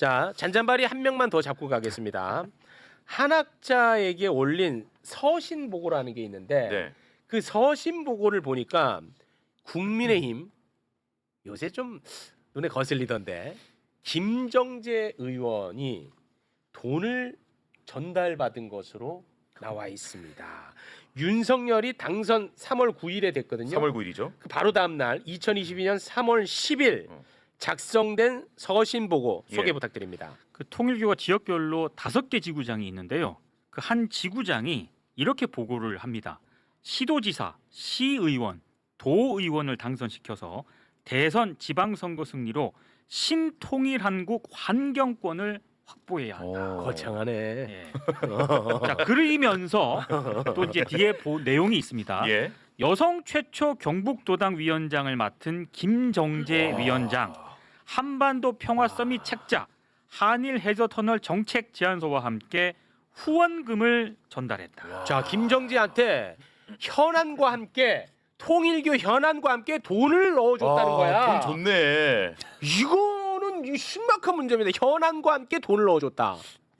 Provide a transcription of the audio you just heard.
자, 잔잔바리 한 명만 더 잡고 가겠습니다. 한학자에게 올린 서신 보고라는 게 있는데 네. 그 서신 보고를 보니까 국민의힘 요새 좀 눈에 거슬리던데 김정재 의원이 돈을 전달받은 것으로 나와 있습니다. 윤석열이 당선 3월 9일에 됐거든요. 3월 9일이죠. 그 바로 다음 날 2022년 3월 10일 어. 작성된 서신 보고 소개 예. 부탁드립니다. 그 통일교가 지역별로 다섯 개 지구장이 있는데요. 그 한 지구장이 이렇게 보고를 합니다. 시도지사, 시의원, 도의원을 당선시켜서 대선 지방선거 승리로 신통일한국 환경권을 확보해야 한다. 어. 거창하네. 예. 자 그러면서 또 이제 뒤에 보, 내용이 있습니다. 예. 여성 최초 경북도당 위원장을 맡은 김정재 위원장, 한반도 평화 서밋 책자, 한일 해저 터널 정책 제안서와 함께 후원금을 전달했다. 자, 김정지한테 현안과 함께 통일교 현안과 함께 돈을 넣어줬다는 아, 거야. 돈 좋네. 이거는 이 심각한 문제입니다. 현안과 함께 돈을 넣어줬다.